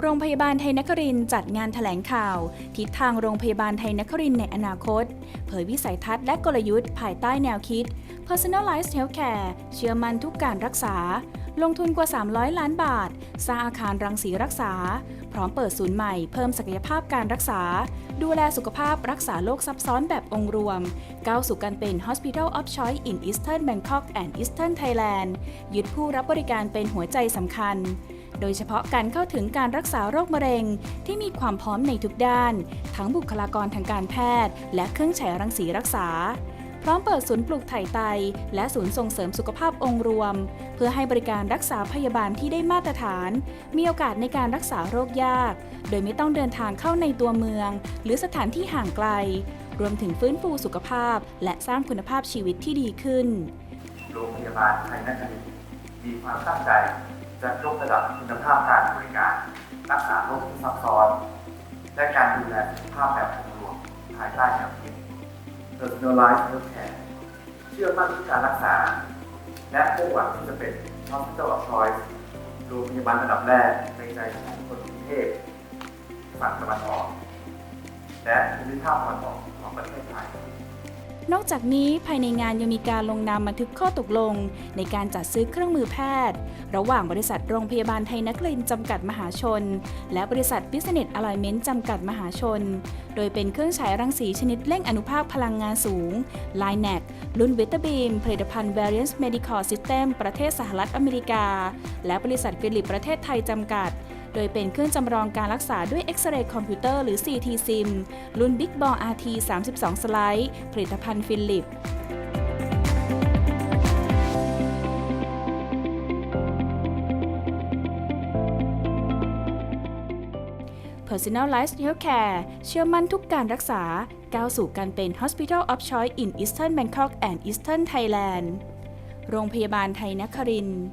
โรงพยาบาลไทยนครินจัดงานแถลงข่าว ทิศทางโรงพยาบาลไทยนครินในอนาคต เผยวิสัยทัศน์และกลยุทธ์ภายใต้แนวคิด Personalized Healthcare เชื่อมั่นทุกการรักษา ลงทุนกว่า 300 ล้านบาท สร้างอาคารรังสีรักษา พร้อมเปิดศูนย์ใหม่เพิ่มศักยภาพการรักษา ดูแลสุขภาพรักษาโรคซับซ้อนแบบองค์รวม ก้าวสู่การเป็น Hospital of Choice in Eastern Bangkok and Eastern Thailand ยึดผู้รับบริการเป็นหัวใจสำคัญ โดยเฉพาะการเข้าถึงการรักษาโรคมะเร็ง ที่มีความพร้อมในทุกด้าน ทั้งบุคลากรทางการแพทย์ และเครื่องฉายรังสีรักษา พร้อมเปิดศูนย์ปลูกถ่ายไต และศูนย์ส่งเสริมสุขภาพองค์รวม เพื่อให้บริการรักษาพยาบาลที่ได้มาตรฐาน มีโอกาสในการรักษาโรคยาก โดยไม่ต้องเดินทางเข้าในตัวเมือง หรือสถานที่ห่างไกล รวมถึงฟื้นฟูสุขภาพ และสร้างคุณภาพชีวิตที่ดีขึ้น โรงพยาบาลไทยนครินทมีความตั้งใจ จะยกระดับคุณภาพการบริการ รักษาโรคที่ซับซ้อน และการดูแลสุขภาพแบบองค์รวมภายใต้แนวคิด Personalized Healthcare เชื่อมั่นที่การรักษา และมุ่งหวังที่จะเป็น Hospital of Choice โรงพยาบาลระดับแรกในใจของคนกรุงเทพฝั่งตะวันออกและภูมิภาคตะวันออกของประเทศไทย นอกจากนี้ภายในงานยังมีการลงนามบันทึกข้อตกลง ในการจัดซื้อเครื่องมือแพทย์ ระหว่างบริษัทโรงพยาบาลไทยนครินทร์จำกัดมหาชน และบริษัท Business Alignment จำกัดมหาชน โดยเป็นเครื่องฉายรังสีชนิดเร่งอนุภาคพลังงานสูง l i n e c รุ่นวิตาบีมผลิตภัณฑ์ Variance Medical System ประเทศสหรัฐอเมริกา และบริษัทฟิลิปประเทศไทยจำกัด โดยเป็นเครื่องจำลองการรักษาด้วยเอ็กซเรย์คอมพิวเตอร์หรือ CT SIM รุ่น Big Ball RT 32 สไลด์ ผลิตภัณฑ์ฟิลิป Personalized Healthcare เชื่อมั่นทุกการรักษา ก้าวสู่การเป็น Hospital of Choice in Eastern Bangkok and Eastern Thailand โรงพยาบาลไทยนครินทร์